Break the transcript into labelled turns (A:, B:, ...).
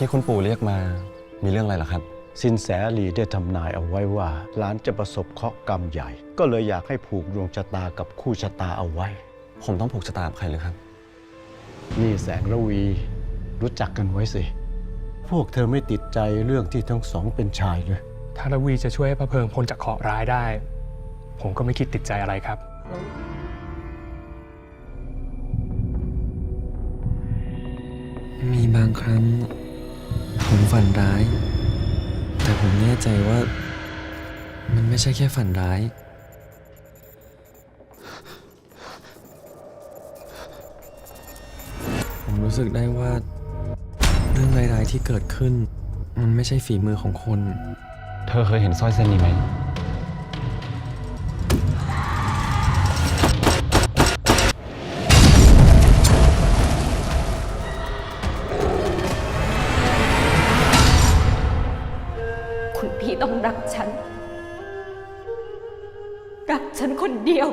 A: ที่คุณปู่เรียกมามีเรื่องอะไรเหรอครับ
B: สินแสลีได้ทำนายเอาไว้ว่าหลานจะประสบเคราะห์กรรมใหญ่ ก็เลยอยากให้ผูกดวงชะตากับคู่ชะตาเอาไว้
A: ผมต้องผูกชะตากับใครเลยครับ
B: นี่แสงระวี รู้จักกันไว้สิ พวกเธอไม่ติดใจเรื่องที่ทั้งสองเป็นชายเลย
C: ถ้าระวีจะช่วยให้พระเพิงพ้นจากเคราะห์ร้ายได้ ผมก็ไม่คิดติดใจอะไรครับ
D: มีบางครั้งผม ฝันร้าย แต่ผมแน่ใจว่า มันไม่ใช่แค่ฝันร้าย ผมรู้สึกได้ว่า เรื่องร้ายๆที่เกิดขึ้น มันไม่ใช่ฝีมือของคน
A: เธอเคยเห็นสร้อยเส้นนี้ไหม
E: ต้องรักฉัน รักฉันคนเดียว